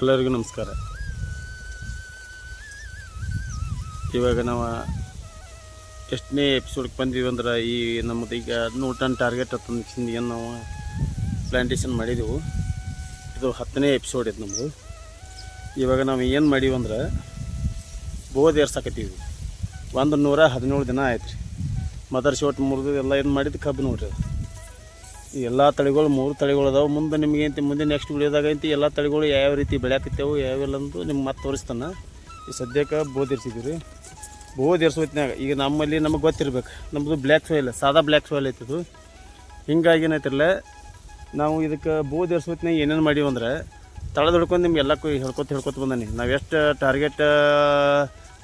ಎಲ್ಲರಿಗೂ ನಮಸ್ಕಾರ. ಇವಾಗ ನಾವು ಎಷ್ಟನೇ ಎಪಿಸೋಡ್ಗೆ ಬಂದೀವಿ ಅಂದ್ರೆ ಈ ನಮ್ಮದು ಈಗ ನೂರು ಟನ್ ಟಾರ್ಗೆಟ್ ಹತ್ತೊಂದು ಏನು ನಾವು ಪ್ಲ್ಯಾಂಟೇಷನ್ ಮಾಡಿದೆವು. ಇದು ಹತ್ತನೇ ಎಪಿಸೋಡ್ ಇದು ನಮ್ಮದು ಇವಾಗ ನಾವು ಏನು ಮಾಡೀವಿ ಅಂದ್ರೆ ಬೋಧ್ ಏರ್ಸಾಕತ್ತೀವಿ ಒಂದು ನೂರ ಹದಿನೇಳು ದಿನ ಆಯ್ತು ರೀ. ಮದರ್ ಶೋಟ್ ಮುರಿದು ಎಲ್ಲ ಏನು ಮಾಡಿದ್ದು ಕಬ್ಬು ನೋಡ್ರಿ ಎಲ್ಲ ತಳಿಗಳು ಮೂರು ತಳಿಗಳು ಅದಾವೆ. ಮುಂದೆ ನಿಮಗೆ ಅಂತ ಮುಂದೆ ನೆಕ್ಸ್ಟ್ ವಿಡಿಯೋದಾಗ ಐತಿ ಎಲ್ಲ ತಳಿಗಳು ಯಾವ ರೀತಿ ಬೆಳ್ಯಾಕತ್ತೇವು ಯಾವೆಲ್ಲ ಅಂದು ನಿಮ್ಗೆ ಮತ್ತೆ ತೋರಿಸ್ತಾನೆ. ಈ ಸದ್ಯಕ್ಕೆ ಬೋದ್ ಇರ್ಸಿದ್ದೀವಿ ರೀ ಬೋದ್ ಹೊತ್ತಿನಾಗ ಈಗ ನಮ್ಮಲ್ಲಿ ನಮಗೆ ಗೊತ್ತಿರ್ಬೇಕು. ನಮ್ಮದು ಬ್ಲ್ಯಾಕ್ ಸಾಯಿಲ್ ಸಾದಾ ಬ್ಲ್ಯಾಕ್ ಸಾಯಿಲ್ ಐತಿದು ಹಿಂಗಾಗಿ ಏನೈತಿರಲ್ಲ ನಾವು ಇದಕ್ಕೆ ಬೋದ್ ಹೊತ್ತಿನಾಗ ಏನೇನು ಮಾಡೀವಿ ಅಂದರೆ ತಳದ ಹಿಡ್ಕೊಂಡು ನಿಮ್ಗೆ ಎಲ್ಲ ಹೇಳ್ಕೊತ ಹೇಳ್ಕೊತ ಬಂದಾನೆ. ನಾವು ಎಷ್ಟು ಟಾರ್ಗೆಟ್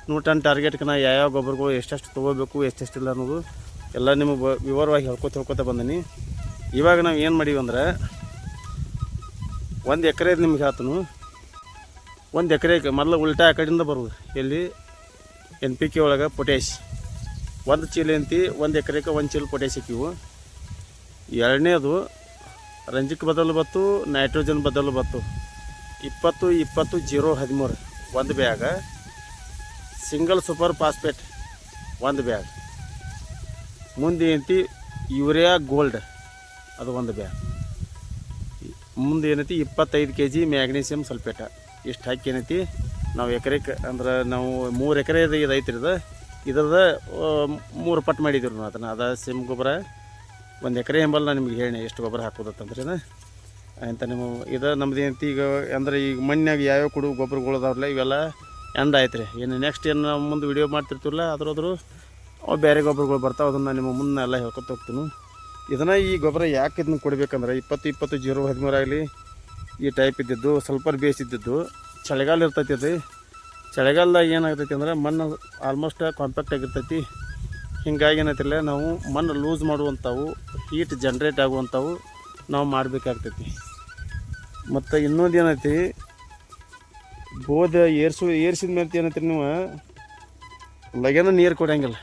ನೂರು ಟನ್ ಟಾರ್ಗೆಟ್ಗೆ ನಾ ಯಾವ್ಯಾವ ಗೊಬ್ಬರಗಳು ಎಷ್ಟೆಷ್ಟು ತೊಗೋಬೇಕು ಎಷ್ಟೆಷ್ಟಿಲ್ಲ ಅನ್ನೋದು ಎಲ್ಲ ನಿಮಗೆ ವಿವರವಾಗಿ ಹೇಳ್ಕೊತ ಹೇಳ್ಕೊತ ಬಂದೀನಿ. ಇವಾಗ ನಾವು ಏನು ಮಾಡೀವಿ ಅಂದ್ರೆ ಒಂದು ಎಕರೆ ನಿಮ್ಗೆ ಹೇಳ್ತನು ಒಂದು ಎಕರೆಗೆ ಮೊದಲು ಉಲ್ಟಾ ಆ ಕಡೆಯಿಂದ ಬರೋದು. ಎಲ್ಲಿ? ಎನ್ ಪಿ ಕೆ ಒಳಗೆ ಪೊಟ್ಯಾಶ್ ಒಂದು ಚೀಲ ಅಂತಿ ಒಂದು ಎಕರೆಗೆ ಒಂದು ಚೀಲ ಪೊಟ್ಯಾಶ್ ಇಕ್ಕಿವು ಎರಡನೇದು ರಂಜಿಕ್ ಬದಲು ಬತ್ತು ನೈಟ್ರೋಜನ್ ಬದಲು ಬತ್ತು ಇಪ್ಪತ್ತು ಇಪ್ಪತ್ತು, ಜೀರೋ, ಹದಿಮೂರು, ಒಂದು ಬ್ಯಾಗ. ಸಿಂಗಲ್ ಸೂಪರ್ ಫಾಸ್ಫೇಟ್ ಒಂದು ಬ್ಯಾಗ್. ಮುಂದೆ ಅಂತಿ ಯೂರಿಯಾ ಗೋಲ್ಡ್ ಅದು ಒಂದು ಬ್ಯಾಗ್ ಮುಂದೆ ಏನೈತಿ, ಇಪ್ಪತ್ತೈದು ಕೆ ಜಿ ಮ್ಯಾಗ್ನೀಸಿಯಮ್ ಸಲ್ಫೇಟ. ಇಷ್ಟು ಹಾಕಿ ಏನೈತಿ, ನಾವು ಎಕರೆಗೆ ಅಂದ್ರೆ ನಾವು ಮೂರು ಎಕರೆ ಇದು ಐತ್ರಿ ಇದು. ಇದ್ರದ ಮೂರು ಪಟ್ಟು ಮಾಡಿದ್ದೀವಿ ನಾವು ಅದನ್ನು. ಅದ ಸಿಮ್ ಗೊಬ್ಬರ, ಒಂದು ಎಕರೆ ಎಂಬಲ್ಲಿ ನಾನು ನಿಮ್ಗೆ ಹೇಳಿ ಎಷ್ಟು ಗೊಬ್ಬರ ಹಾಕೋದತ್ತಂದ್ರೆ ಅಂತ ನಿಮ್ಮ ಇದು ನಮ್ದು ಏನೈತಿ ಈಗ, ಅಂದ್ರೆ ಈಗ ಮಣ್ಣಾಗ ಯಾವ್ಯಾವ ಕೊಡು ಗೊಬ್ಬರಗಳು ಇವೆಲ್ಲ ಎಂಡ್ ಆಯ್ತು ರೀ ಏನು ನೆಕ್ಸ್ಟ್ ಏನು ನಾವು ಮುಂದೆ ವಿಡಿಯೋ ಮಾಡ್ತಿರ್ತೀವಲ್ಲ, ಅದ್ರದ್ರು ಬೇರೆ ಗೊಬ್ಬರಗಳು ಬರ್ತಾವೆ, ಅದನ್ನು ನಿಮ್ಮ ಮುಂದೆ ಎಲ್ಲ ಹೇಳ್ಕೊತ ಹೋಗ್ತೀನಿ. ಇದನ್ನು ಈ ಗೊಬ್ಬರ ಯಾಕೆ ಇದನ್ನ ಕೊಡಬೇಕಂದ್ರೆ ಇಪ್ಪತ್ತು ಇಪ್ಪತ್ತು ಜೀರೋ ಹದಿಮೂರು ಆಗಲಿ ಈ ಟೈಪ್ ಇದ್ದಿದ್ದು ಸ್ವಲ್ಪ ಬೇಸ್ ಇದ್ದಿದ್ದು, ಚಳಿಗಾಲ ಇರ್ತೈತಿ ಅದು. ಚಳಿಗಾಲದಾಗ ಏನಾಗ್ತೈತಿ ಅಂದ್ರೆ ಮಣ್ಣು ಆಲ್ಮೋಸ್ಟ್ ಕಾಂಪ್ಯಾಕ್ಟ್ ಆಗಿರ್ತೈತಿ. ಹಿಂಗಾಗಿ ಏನೈತಿಲ್ಲ ನಾವು ಮಣ್ಣು ಲೂಸ್ ಮಾಡುವಂಥವು ಹೀಟ್ ಜನ್ರೇಟ್ ಆಗುವಂಥವು ನಾವು ಮಾಡಬೇಕಾಗ್ತೈತಿ. ಮತ್ತು ಇನ್ನೊಂದು ಏನೈತಿ ಬೋಧ ಏರ್ಸು ಏರ್ಸಿದ ಮೇಲೆ ಏನೈತಿ ನೀವು, ಲಗೇನ ನೀರು ಕೊಡಂಗಿಲ್ಲ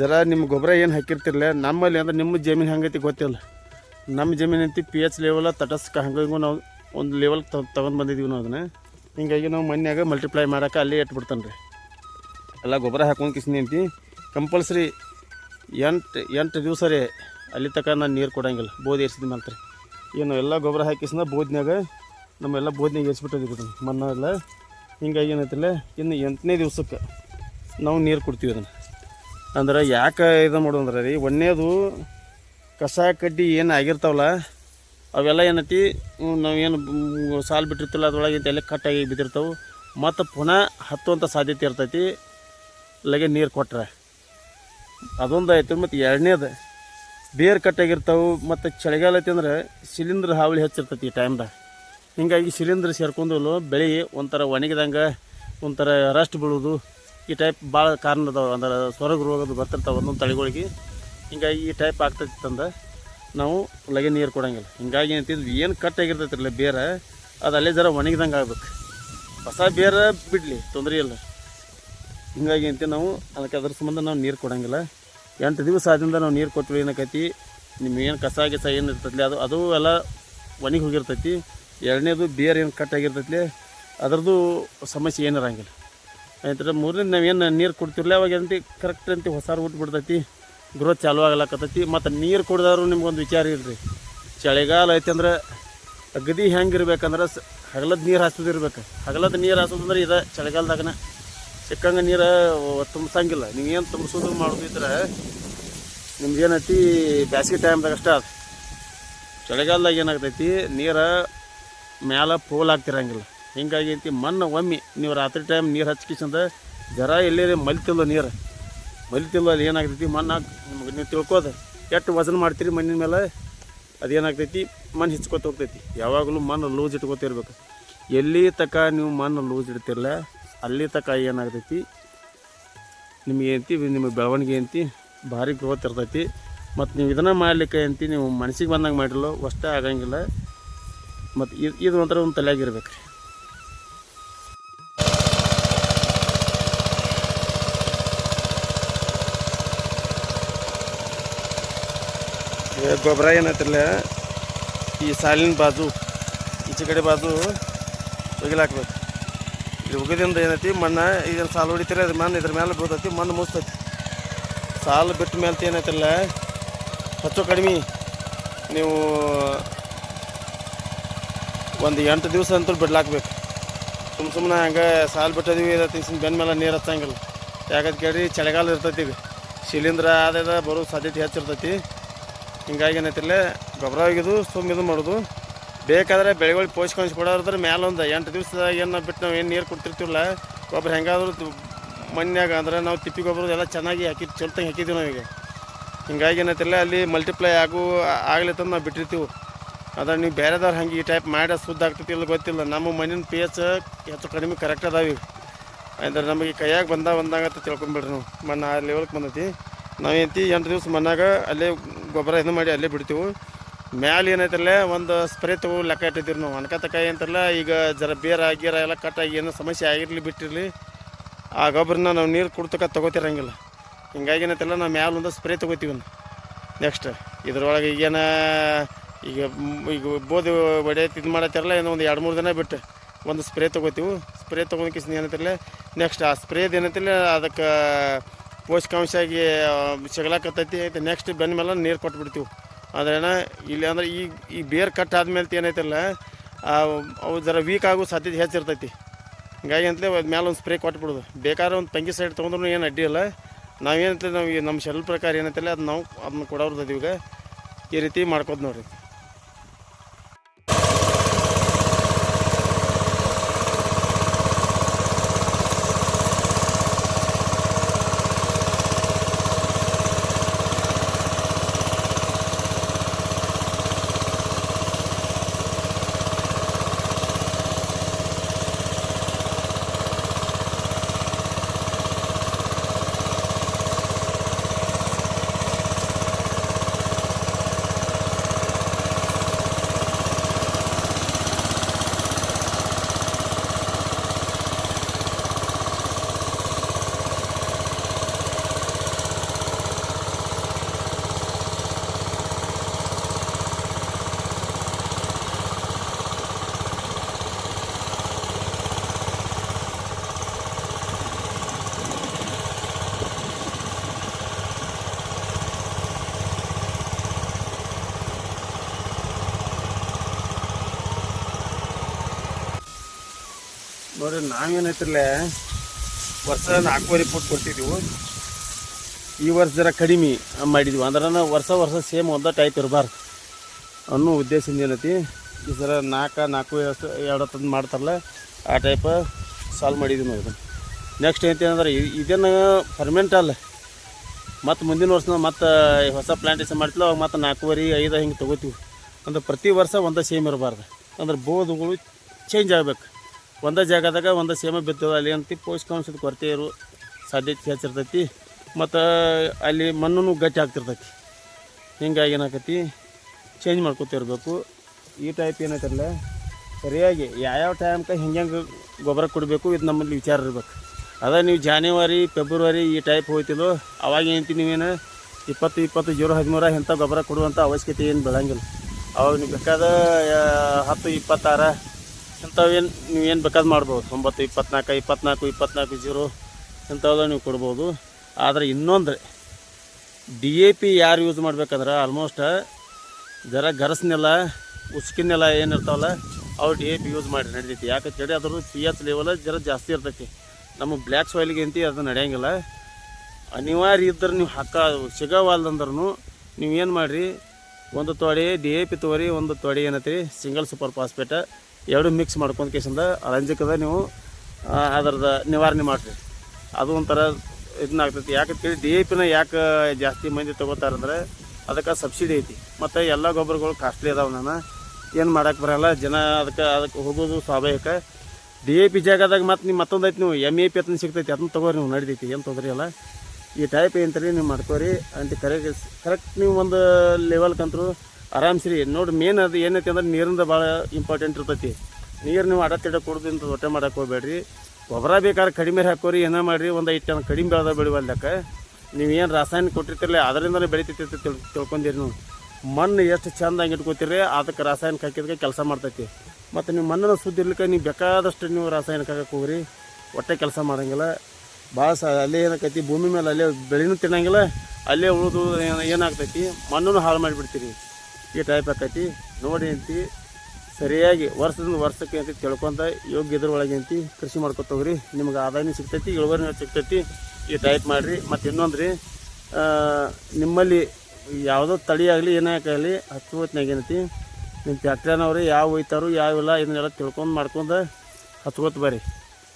ಜರ ನಿಮ್ಮ ಗೊಬ್ಬರ ಏನು ಹಾಕಿರ್ತಿರಲ್ಲ ನಮ್ಮಲ್ಲಿ ಅಂದ್ರೆ ನಿಮ್ಮ ಜಮೀನು ಹಂಗೈತಿ ಗೊತ್ತಿಲ್ಲ. ನಮ್ಮ ಜಮೀನು ಐತಿ ಪಿ ಎಚ್ ಲೆವೆಲ ತಟಸ್ಕ ಹಂಗೂ ನಾವು ಒಂದು ಲೆವೆಲ್ ತೊಗೊಂಡು ಬಂದಿದ್ದೀವಿ ನಾವು ಅದನ್ನು. ಹಿಂಗಾಗಿ ನಾವು ಮನ್ಯಾಗ ಮಲ್ಟಿಪ್ಲೈ ಮಾಡೋಕೆ ಅಲ್ಲೇ ಇಟ್ಬಿಡ್ತಾನೆ ರೀ ಎಲ್ಲ ಗೊಬ್ಬರ ಹಾಕೊಂಡು ಕಿಸ್ನಿ ಅಂತಿ. ಕಂಪಲ್ಸರಿ ಎಂಟು ಎಂಟು ದಿವಸ ರೀ ಅಲ್ಲಿ ತನಕ ನಾನು ನೀರು ಕೊಡೋಂಗಿಲ್ಲ. ಬೋಧಿ ಏರ್ಸಿದ ಮೇಲೆ ರೀ ಏನು ಎಲ್ಲ ಗೊಬ್ಬರ ಹಾಕಿಸಿದ ಬೋದ್ನ್ಯಾಗ ನಮ್ಮೆಲ್ಲ ಬೋದ್ನ್ಯಾಗ ಏರ್ಸ್ಬಿಟ್ಟಿದ್ದೀವಿ ಅದನ್ನು ಮಣ್ಣು ಎಲ್ಲ ಹಿಂಗಾಗಿ ಏನೈತಿಲ್ಲ ಇನ್ನು ಎಂಟನೇ ದಿವ್ಸಕ್ಕೆ ನಾವು ನೀರು ಕೊಡ್ತೀವಿ ಅದನ್ನು. ಅಂದ್ರೆ ಯಾಕೆ ಇದು ಮಾಡೋದಂದ್ರೆ ರೀ ಒಂದೇದು ಕಸ ಕಡ್ಡಿ ಏನು ಆಗಿರ್ತಾವಲ್ಲ, ಅವೆಲ್ಲ ಏನೈತಿ ನಾವೇನು ಸಾಲು ಬಿಟ್ಟಿರ್ತಿಲ್ಲ, ಅದ್ರೊಳಗೆ ಎಲ್ಲ ಕಟ್ಟಾಗಿ ಬಿದ್ದಿರ್ತಾವೆ. ಮತ್ತು ಪುನಃ ಹತ್ತುವಂಥ ಸಾಧ್ಯತೆ ಇರ್ತೈತಿ ಲಗೆ ನೀರು ಕೊಟ್ಟರೆ ಅದೊಂದು ಆಯಿತು, ಮತ್ತು ಎರಡನೇದು, ಬೇರು ಕಟ್ಟಾಗಿರ್ತಾವೆ ಮತ್ತು ಚಳಿಗಾಲ ಐತಿ ಅಂದ್ರೆ ಸಿಲಿಂಡ್ರ್ ಹಾವಳಿ ಹೆಚ್ಚಿರ್ತೈತಿ ಈ ಟೈಮ್ದಾಗ ಹಿಂಗಾಗಿ ಸಿಲಿಂಡ್ರ್ ಸೇರ್ಕೊಂಡು ಬೆಳೆ ಒಂಥರ ಒಣಗಿದಂಗೆ, ಒಂಥರ ರಸ್ಟ್ ಬೀಳೋದು. ಈ ಟೈಪ್ ಭಾಳ ಕಾರಣ ಅದಾವೆ. ಅಂದ್ರೆ ಸ್ವರ್ಗ ರೋಗದ್ದು ಬರ್ತಿರ್ತಾವೆ ಒಂದೊಂದು ತಳಿಗಳಿಗೆ. ಹಿಂಗಾಗಿ ಈ ಟೈಪ್ ಆಗ್ತೈತಿ ತಂದ. ನಾವು ಲಗೆ ನೀರು ಕೊಡಂಗಿಲ್ಲ. ಹಿಂಗಾಗಿ ಏನಂತಿದ್ವಿ, ಏನು ಕಟ್ಟಾಗಿರ್ತೈತಿರಲ್ಲ ಬೇರೆ, ಅದು ಅಲ್ಲೇ ಜರ ಒಣಗಿದಂಗೆ ಆಗ್ಬೇಕು. ಹೊಸ ಬೇರೆ ಬಿಡಲಿ, ತೊಂದರೆ ಇಲ್ಲ. ಹಿಂಗಾಗಿ ಅಂತ ನಾವು ಅದಕ್ಕೆ ಅದ್ರ ಸಂಬಂಧ ನಾವು ನೀರು ಕೊಡಂಗಿಲ್ಲ. ಎಂಟು ದಿವಸ ಆದಿಂದ ನಾವು ನೀರು ಕೊಟ್ಟರು ಏನಕ್ಕೈತಿ ಏನು ಕಸ ಗಿಸ ಏನು ಇರ್ತೈತಿ ಅದು ಅದು ಎಲ್ಲ ಒಣಗಿ ಹೋಗಿರ್ತೈತಿ. ಎರಡನೇದು ಬೇರೆ ಏನು ಕಟ್ಟಾಗಿರ್ತೈತಿ ಅದರದ್ದು ಸಮಸ್ಯೆ ಏನು ಇರಂಗಿಲ್ಲ ಆಯ್ತು ಮೂರನೇದು ನಾವೇನು ನೀರು ಕೊಡ್ತಿರ್ಲಿ, ಅವಾಗ ಏನಂತ ಕರೆಕ್ಟ್ ಅಂತ ಹೊಸ ಊಟ ಬಿಡ್ತೈತಿ ಗ್ರೋತ್ ಚಾಲು ಆಗ್ಲಕತ್ತೈತಿ. ಮತ್ತು ನೀರು ಕುಡ್ದವ್ರು ನಿಮ್ಗೊಂದು ವಿಚಾರ ಇರ್ರಿ. ಚಳಿಗಾಲ ಐತಿ ಅಂದ್ರೆ ಅಗದಿ ಹೆಂಗಿರ್ಬೇಕಂದ್ರೆ ಸ, ಹಗಲದ ನೀರು ಹಾಸೋದಿರ್ಬೇಕು ಹಗಲದ ನೀರು ಹಾಸೋದಂದ್ರೆ ಇದು ಚಳಿಗಾಲದಾಗನ ಸಿಕ್ಕಂಗೆ ನೀರು ತುಂಬಿಸಂಗಿಲ್ಲ. ನೀವೇನು ತುಂಬಿಸೋದು ಮಾಡೋದಿದ್ರೆ ನಿಮ್ಗೆ ಏನೈತಿ ಬ್ಯಾಸಿಗೆ ಟೈಮ್ದಾಗ ಅಷ್ಟೇ ಅದು ಚಳಿಗಾಲದಾಗ ಏನಾಗ್ತೈತಿ, ನೀರು ಮ್ಯಾಲ ಪೋಲ್ ಆಗ್ತಿರಂಗಿಲ್ಲ. ಹಿಂಗಾಗಿ ಐತಿ, ಮಣ್ಣು ಒಮ್ಮೆ ನೀವು ರಾತ್ರಿ ಟೈಮ್ ನೀರು ಹಚ್ಕಿಸಂದ ಜರ ಎಲ್ಲೇ ಮಲ್ತಿಲ್ಲ ನೀರು. ಮಲ್ತಿಲ್ಲ ಅಲ್ಲಿ ಏನಾಗ್ತೈತಿ, ಮಣ್ಣು ನಿಮಗೆ ನೀವು ತಿಳ್ಕೋದು ಎಷ್ಟು ವಜನ ಮಾಡ್ತೀರಿ ಮಣ್ಣಿನ ಮೇಲೆ? ಅದೇನಾಗ್ತೈತಿ, ಮಣ್ಣು ಹಿಚ್ಕೊತ ಹೋಗ್ತೈತಿ. ಯಾವಾಗಲೂ ಮಣ್ಣು ಲೂಸ್ ಇಟ್ಕೋತಿರ್ಬೇಕು. ಎಲ್ಲಿ ತಕ ನೀವು ಮಣ್ಣು ಲೂಸ್ ಇಡ್ತಿರಲ್ಲ ಅಲ್ಲಿ ತಕ ಏನಾಗ್ತೈತಿ, ನಿಮಗೆ ಏನಂತಿ, ನಿಮಗೆ ಬೆಳವಣಿಗೆ ಅಂತಿ ಭಾರಿ ಗ್ರೋತ್ ಇರ್ತೈತಿ. ಮತ್ತು ನೀವು ಇದನ್ನು ಮಾಡ್ಲಿಕ್ಕೆ ಅಂತಿ ನೀವು ಮನಸ್ಸಿಗೆ ಬಂದಂಗೆ ಮಾಡಿರಲ್ಲ ಅಷ್ಟೇ ಆಗಂಗಿಲ್ಲ. ಮತ್ತು ಇದು ಇದು ಒಂಥರ ಒಂದು ತಲೆಯಾಗಿರ್ಬೇಕು ರೀ ಗೊಬ್ಬರ ಏನೈತಿರಲ್ಲ ಈ ಸಾಲಿನ ಬಾಜು ಈಚೆ ಕಡೆ ಬಾಜು ಒಗಿಲಾಕ್ಬೇಕು. ಇದು ಒಗದಿಂದ ಏನೈತಿ, ಮಣ್ಣು ಇದನ್ನು ಸಾಲು ಹೊಡಿತೀರಿ, ಅದ್ರ ಮಣ್ಣು ಇದ್ರ ಮೇಲೆ ಬೀಳ್ತೈತಿ, ಮಣ್ಣು ಮುಸ್ತೈತಿ. ಸಾಲು ಬಿಟ್ಟ ಮೇಲೆ ಏನೈತಲ್ಲ ಹೆಚ್ಚು ಕಡಿಮೆ ನೀವು ಒಂದು ಎಂಟು ದಿವಸ ಅಂತೂ ಬಿಡ್ಲಾಕ್ಬೇಕು. ಸುಮ್ಮ ಸುಮ್ಮನೆ ಹಂಗೆ ಸಾಲು ಬಿಟ್ಟದೀವಿ ಇದತ್ತು ಬೆನ್ನ ಮೇಲೆ ನೀರು ಹತ್ತಂಗಿಲ್ಲ ಯಾಕಂತ ಕೇಳಿ ಚಳಿಗಾಲ ಇರ್ತೈತಿ ಈಗ. ಶಿಲೀಂಧ್ರ ಆದ ಬರೋ ಸಾಧ್ಯತೆ ಹೆಚ್ಚಿರ್ತೈತಿ. ಹಿಂಗಾಗಿ ಏನೈತಿಲ್ಲ ಗೊಬ್ಬರ ಒಗಿದು ಸುಮ್ಮ ಇದು ಮಾಡೋದು. ಬೇಕಾದ್ರೆ ಬೆಳೆಗಳಿಗೆ ಪೋಷಕಾಂಶ ಕೊಡೋದ್ರೆ ಮ್ಯಾಲೆ ಒಂದು ಎಂಟು ದಿವಸದಾಗ ಏನು ಬಿಟ್ಟು ನಾವು ಏನು ನೀರು ಕೊಡ್ತಿರ್ತೀವಲ್ಲ ಗೊಬ್ಬರ ಹೆಂಗಾದ್ರೂ ಮಣ್ಣಾಗ ಅಂದ್ರೆ ನಾವು ತಿಪ್ಪಿ ಗೊಬ್ಬರ ಎಲ್ಲ ಚೆನ್ನಾಗಿ ಹಾಕಿ, ಚೊಲ್ತಂಗೆ ಹಾಕಿದ್ದೀವಿ ನಾವೀಗ ಹಿಂಗಾಗಿ ಏನೈತಿಲ್ಲ ಅಲ್ಲಿ ಮಲ್ಟಿಪ್ಲೈ ಆಗು ಆಗ್ಲಿತ್ತಂದು ನಾವು ಬಿಟ್ಟಿರ್ತೀವಿ. ಅದ್ರ ನೀವು ಬೇರೆದವ್ರು ಹಂಗೆ ಈ ಟೈಪ್ ಮಾಡಿ ಶುದ್ಧ ಆಗ್ತೈತಿ ಇಲ್ಲ ಗೊತ್ತಿಲ್ಲ. ನಮ್ಮ ಮಣ್ಣಿನ ಪಿ ಎಚ್ ಹೆಚ್ಚು ಕಡಿಮೆ ಕರೆಕ್ಟ್ ಅದಾವೆ ಅಂದ್ರೆ ನಮಗೆ ಕೈಯಾಗ ಬಂದಾಗ ಬಂದಾಗ ಅಂತ ತಿಳ್ಕೊಂಬಿಡ್ರಿ ನಾವು. ಮಣ್ಣು ಆ ಲೆವೆಲ್ಗೆ ಬಂದೈತಿ. ನಾವೇಂತಿ ಎಂಟು ದಿವ್ಸ ಮಣ್ಣಾಗ ಅಲ್ಲೇ ಗೊಬ್ಬರ ಇದು ಮಾಡಿ ಅಲ್ಲೇ ಬಿಡ್ತೀವಿ. ಮ್ಯಾಲೆ ಏನೈತಲ್ಲ ಒಂದು ಸ್ಪ್ರೇ ತಗೋ ಲೆಕ್ಕ ಇಟ್ಟಿದ್ದೀವಿ ನಾವು. ಅನ್ಕತಕಾಯಿ ಅಂತಾರಲ್ಲ, ಈಗ ಜರ ಬೇರೆ ಗೀರ ಎಲ್ಲ ಕಟ್ಟಾಗಿ ಏನೋ ಸಮಸ್ಯೆ ಆಗಿರಲಿ ಬಿಟ್ಟಿರಲಿ. ಆ ಗೊಬ್ಬರನ ನಾವು ನೀರು ಕುಡ್ತಕ ತಗೋತಿರಂಗಿಲ್ಲ. ಹಿಂಗಾಗಿ ಏನೈತಲ್ಲ ನಾವು ಮ್ಯಾಲೆ ಒಂದು ಸ್ಪ್ರೇ ತಗೋತೀವಿ ನೆಕ್ಸ್ಟ್ ಇದ್ರೊಳಗೆ ಈಗೇನ, ಈಗ ಈಗ ಬೋದು ಒಡೆ ಇದು ಮಾಡತ್ತಿರಲ್ಲ ಏನೋ ಒಂದು ಎರಡು ಮೂರು ದಿನ ಬಿಟ್ಟು ಒಂದು ಸ್ಪ್ರೇ ತೊಗೋತೀವಿ. ಸ್ಪ್ರೇ ತೊಗೊಂಡ್ಕಿಸ್ ಏನೈತಿಲ್ಲ ನೆಕ್ಸ್ಟ್ ಆ ಸ್ಪ್ರೇದು ಏನೈತಿಲ್ಲ ಅದಕ್ಕೆ ಪೋಷಕಾಂಶ ಆಗಿ ಐತೆ ನೆಕ್ಸ್ಟ್ ಬೆನ್ನ ಮೇಲೆ ನೀರು ಕೊಟ್ಬಿಡ್ತೀವಿ. ಅದ್ರೇನ ಇಲ್ಲಿ ಅಂದ್ರೆ ಈ ಈ ಬೇರ್ ಕಟ್ ಆದ್ಮೇಲೆ ಏನೈತಲ್ಲ ಅವು ಜರ ವೀಕ್ ಆಗೋ ಸಾಧ್ಯತೆ ಹೆಚ್ಚಿರ್ತೈತಿ ಹಿಂಗಾಗಿ ಅಂತಲೇ ಮೇಲೆ ಒಂದು ಸ್ಪ್ರೇ ಕೊಟ್ಬಿಡೋದು. ಬೇಕಾದ್ರೆ ಒಂದು ಪಂಗಿ ಸೈಡ್ ತೊಗೊಂಡ್ರು ಏನು ಅಡ್ಡಿ ಇಲ್ಲ. ನಾವೇನಂತ ನಾವು ನಮ್ಮ ಶೆಲ್ ಪ್ರಕಾರ ಏನೈತಲ್ಲ, ಅದು ನಾವು ಅದನ್ನ ಕೊಡೋರ್ದೀವಿ ಈಗ ಈ ರೀತಿ ಮಾಡ್ಕೋದು ನೋಡ್ರಿ. ನೋಡ್ರಿ ನಾವೇನೈತಿರ್ಲ ವರ್ಷ ನಾಲ್ಕೂವರೆ ಫುಟ್ ಕೊಡ್ತಿದ್ದೀವಿ ಈ ವರ್ಷ ಜರ ಕಡಿಮೆ ಮಾಡಿದ್ವಿ. ಅಂದ್ರೆ ವರ್ಷ ವರ್ಷ ಸೇಮ್ ಒಂದ ಟೈಪ್ ಇರಬಾರ್ದು. ಅನ್ನೋ ಉದ್ದೇಶದಿಂದ ಏನೈತಿ, ಈ ಸರ ನಾಲ್ಕು ನಾಲ್ಕು ಎರಡು ತಂದು ಮಾಡ್ತಾರಲ್ಲ, ಆ ಟೈಪ್ ಸಾಲ್ವ್ ಮಾಡಿದ್ವಿ ನಾವು ನೆಕ್ಸ್ಟ್ ಏನಂತ ಅಂದ್ರೆ ಇದೇನು ಪರ್ಮನೆಂಟ್ ಅಲ್ಲ. ಮತ್ತು ಮುಂದಿನ ವರ್ಷ ನಾವು ಮತ್ತೆ ಹೊಸ ಪ್ಲಾಂಟೇಷನ್ ಮಾಡ್ತಿಲ್ಲ ಅವಾಗ ಮತ್ತು ನಾಲ್ಕೂವರೆ, ಐದು ಹಿಂಗೆ ತೊಗೋತೀವಿ. ಅಂದ್ರೆ ಪ್ರತಿ ವರ್ಷ ಒಂದೇ ಸೇಮ್ ಇರಬಾರ್ದು. ಅಂದ್ರೆ ಬೋಧಗಳು ಚೇಂಜ್ ಆಗಬೇಕು. ಒಂದೇ ಜಾಗದಾಗ ಒಂದು ಸೇಮ ಬಿತ್ತದ, ಅಲ್ಲಿ ಅಂತ ಪೋಷಕಾಂಶದ ಕೊರತೆ ಇರೋ ಸಾಧ್ಯತೆ ಹೆಚ್ಚಿರ್ತೈತಿ ಮತ್ತು ಅಲ್ಲಿ ಮಣ್ಣು ಗಟ್ಟಿ ಆಗ್ತಿರ್ತೈತಿ. ಹಿಂಗಾಗಿ ಏನಾಕತಿ? ಚೇಂಜ್ ಮಾಡ್ಕೊತಿರ್ಬೇಕು ಈ ಟೈಪ್ ಏನೈತಲ್ಲ, ಸರಿಯಾಗಿ ಯಾವ್ಯಾವ ಟೈಮ್ಗೆ ಹಿಂಗೆ ಗೊಬ್ಬರ ಕೊಡಬೇಕು ಇದು ನಮ್ಮಲ್ಲಿ ವಿಚಾರ ಇರಬೇಕು. ಅದೇ ನೀವು ಜಾನ್ವರಿ ಫೆಬ್ರವರಿ ಈ ಟೈಪ್ ಹೋಯ್ತಿಲ್ಲೋ ಅವಾಗ ಏನಂತಿ ನೀವೇನು ಇಪ್ಪತ್ತು ಇಪ್ಪತ್ತು, ಜೀರೋ, ಹದಿಮೂರ ಇಂಥ ಗೊಬ್ಬರ ಕೊಡುವಂಥ ಅವಶ್ಯಕತೆ ಏನು ಬೆಳಂಗಿಲ್ಲ. ಅವಾಗ ನೀವು ಬೇಕಾದ ಹತ್ತು, ಇಪ್ಪತ್ತಾರ ಇಂಥವೇನು ನೀವು ಏನು ಬೇಕಾದ್ ಮಾಡ್ಬೋದು. ಒಂಬತ್ತು, ಇಪ್ಪತ್ನಾಲ್ಕು ಇಪ್ಪತ್ನಾಲ್ಕು ಇಪ್ಪತ್ನಾಲ್ಕು, ಜೀರೋ ಇಂಥವೆಲ್ಲ ನೀವು ಕೊಡ್ಬೋದು. ಆದರೆ ಇನ್ನೊಂದು ಡಿ ಎ ಪಿ ಯಾರು ಯೂಸ್ ಮಾಡ್ಬೇಕಂದ್ರೆ ಆಲ್ಮೋಸ್ಟ್ ಜರ ಗರಸ್ನೆಲ್ಲ ಉಸ್ಕಿನೆಲ್ಲ ಏನಿರ್ತಾವಲ್ಲ ಅವು ಡಿ ಎ ಪಿ ಯೂಸ್ ಮಾಡಿ ನಡೀತೈತಿ ಯಾಕಂತ ಹೇಳಿ ಅದ್ರ ಪಿ ಎಚ್ ಲೆವೆಲ್ ಜರ ಜಾಸ್ತಿ ಇರ್ತೈತಿ. ನಮ್ಮ ಬ್ಲ್ಯಾಕ್ ಸಾಯಿಲ್ಗೆ ಅಂತಿ ಅದು ನಡೆಯಂಗಿಲ್ಲ. ಅನಿವಾರ್ಯ ಇದ್ದರೆ ನೀವು ಹಾಕ ಸಿಗವಲ್ದಂದ್ರೂ ನೀವು ಏನು ಮಾಡಿರಿ? ಒಂದು ತೊಡೆ ಡಿ ಎ ಪಿ ತೊಗೊರಿ ಒಂದು ತೊಡೆ ಏನೈತಿ ಸಿಂಗಲ್ ಸೂಪರ್ ಫಾಸ್ಫೇಟ ಎರಡು ಮಿಕ್ಸ್ ಮಾಡ್ಕೊಂಡು ಕೇಸಿಂದ ರಂಜಕದ ನೀವು ಅದರದ ನಿವಾರಣೆ ಮಾಡಿರಿ. ಅದು ಒಂಥರ ಇದನ್ನ ಆಗ್ತೈತಿ. ಯಾಕಂತೇಳಿ ಡಿ ಎ ಪಿನ ಯಾಕೆ ಜಾಸ್ತಿ ಮಂದಿ ತೊಗೋತಾರಂದ್ರೆ ಅದಕ್ಕೆ ಸಬ್ಸಿಡಿ ಐತಿ. ಮತ್ತು ಎಲ್ಲ ಗೊಬ್ಬರಗಳು ಕಾಸ್ಟ್ಲಿ ಅದಾವೆ ನಾನು. ಏನು ಮಾಡಕ್ಕೆ ಬರಲ್ಲ. ಜನ ಅದಕ್ಕೆ ಅದಕ್ಕೆ ಹೋಗೋದು ಸ್ವಾಭಾವಿಕ. ಡಿ ಎ ಪಿ ಜಾಗದಾಗ ಮತ್ತು ನೀವು ಮತ್ತೊಂದು ಐತಿ ನೀವು ಎಂ ಎ ಪಿ ಅಂತ ಸಿಗ್ತೈತಿ. ಅದನ್ನ ತೊಗೋರಿ ನೀವು, ನಡೀತೈತಿ. ಏನು ತೊಂದರೆ ಅಲ್ಲ ಈ ಟೈಪ್ ಏನಂತೀರಿ ನೀವು ಮಾಡ್ಕೋರಿ. ಅಂತ ಕರೆಕ್ಟ್ ಕರೆಕ್ಟ್ ನೀವು ಒಂದು ಲೆವೆಲ್ಕಂತರೂ ಆರಾಮ್ಸ್ರಿ ನೋಡಿ ಮೇನ್ ಅದು ಏನೈತಿ ಅಂದ್ರೆ ನೀರಿಂದ ಭಾಳ ಇಂಪಾರ್ಟೆಂಟ್ ಇರ್ತೈತಿ. ನೀರು ನೀವು ಅಡತಿಡ ಅಂತ ಹೊಟ್ಟೆ ಮಾಡಕ್ಕೆ ಹೋಗ್ಬೇಡ್ರಿ. ಗೊಬ್ಬರ ಬೇಕಾದ್ರೆ ಕಡಿಮೆ ಹಾಕೋರಿ, ಏನೋ ಮಾಡಿರಿ, ಒಂದು ಐದು ಟನ್ ಕಡಿಮೆ ಬೆಳೆದ ನೀವು ಏನು ರಾಸಾಯನಿಕ ಕೊಟ್ಟಿರ್ತಿರಲ್ಲ, ಅದರಿಂದಲೇ ಬೆಳಿತೈತಿ ತಿಳ್ಕೊಂಡಿರಿ ನೀವು. ಮಣ್ಣು ಎಷ್ಟು ಚಂದ ಹಂಗೆ ಇಟ್ಕೋತೀರಿ ಅದಕ್ಕೆ ರಾಸಾಯನಿಕ ಹಾಕಿದ್ರೆ ಕೆಲಸ ಮಾಡ್ತೈತಿ. ಮತ್ತು ನೀವು ಮಣ್ಣನ್ನು ಸುದ್ದಿ ಇರ್ಲಿಕ್ಕೆ ನೀವು ಬೇಕಾದಷ್ಟು ನೀವು ರಾಸಾಯನಿಕ ಹಾಕಕ್ಕೆ ಹೋಗ್ರಿ. ಒಟ್ಟೆ ಕೆಲಸ ಮಾಡೋಂಗಿಲ್ಲ. ಭಾಳ ಸ ಅಲ್ಲೇ ಏನಾಕೈತಿ, ಭೂಮಿ ಮೇಲೆ ಅಲ್ಲೇ ಬೆಳೆನೂ ತಿನ್ನಂಗಿಲ್ಲ, ಅಲ್ಲೇ ಉಳಿದು ಏನು ಏನಾಗ್ತೈತಿ, ಮಣ್ಣನ್ನು ಹಾಳು ಮಾಡಿಬಿಡ್ತೀರಿ. ಈ ಟೈಪ್ ಆಕೈತಿ. ನೋಡಿ ಅಂತಿ, ಸರಿಯಾಗಿ ವರ್ಷದಿಂದ ವರ್ಷಕ್ಕೆ ಅಂತ ತಿಳ್ಕೊಂತ ಯೋಗ್ಯ ಇದ್ರೊಳಗೆ ಅಂತಿ ಕೃಷಿ ಮಾಡ್ಕೊತ ಹೋಗ್ರಿ. ನಿಮ್ಗೆ ಆದಾಯನೂ ಸಿಗ್ತೈತಿ, ಇಳುವರಿನೂ ಸಿಗ್ತೈತಿ. ಈ ಟೈಪ್ ಮಾಡಿರಿ. ಮತ್ತು ಇನ್ನೊಂದು ರೀ ನಿಮ್ಮಲ್ಲಿ ಯಾವುದೋ ತಳಿ ಆಗಲಿ ಏನಾಗಲಿ ಹತ್ತು ಹೊತ್ನಾಗ ಏನೈತಿ ನಿಮ್ಮ ಫ್ಯಾಕ್ಟ್ರಿನವ್ರು ಯಾವ ಒಯ್ತಾರೋ ಯಾವಿಲ್ಲ ಇದನ್ನೆಲ್ಲ ತಿಳ್ಕೊಂಡು ಮಾಡ್ಕೊಂಡು ಹಚ್ಕೋತ ಬರ್ರಿ.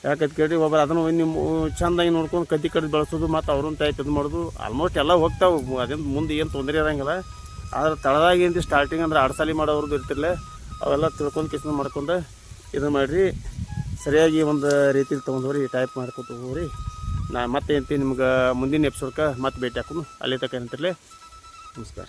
ಯಾಕಂತ ಕೇಳಿ ಒಬ್ಬರು ಅದನ್ನು ನಿಮ್ಮ ಚೆಂದಾಗಿ ನೋಡ್ಕೊಂಡು ಕದ್ದಿ ಕಡ್ದು ಬೆಳೆಸೋದು ಮತ್ತು ಅವ್ರನ್ನ ಟೈಪ್ ಇದು ಮಾಡೋದು ಆಲ್ಮೋಸ್ಟ್ ಎಲ್ಲ ಹೋಗ್ತಾವೆ. ಅದೇನು ಮುಂದೆ ಏನು ತೊಂದರೆ ಇರೋಂಗಿಲ್ಲ. ಆದ್ರೆ ಏನು ಸ್ಟಾರ್ಟಿಂಗ್ ಅಂದ್ರೆ ಆಡ್ಸಾಲಿ ಮಾಡೋರ್ದು ಇರ್ತಿರ್ಲೆ, ಅವೆಲ್ಲ ತಿಳ್ಕೊಂಡು ಕಿಸ್ನ ಮಾಡ್ಕೊಂಡು ಇದು ಮಾಡಿರಿ. ಸರಿಯಾಗಿ ಒಂದು ರೀತಿಲಿ ಈ ಟೈಪ್ ಮಾಡ್ಕೊತ ಹೋಗ್ರಿ ನಾ ಮತ್ತೆ ನಿಮ್ಗೆ ಮುಂದಿನ ಎಪಿಸೋಡ್ಗೆ ಮತ್ತೆ ಭೇಟಿ ಹಾಕೊಂಡು ಅಲ್ಲಿ ತಕ್ಕ ನಮಸ್ಕಾರ.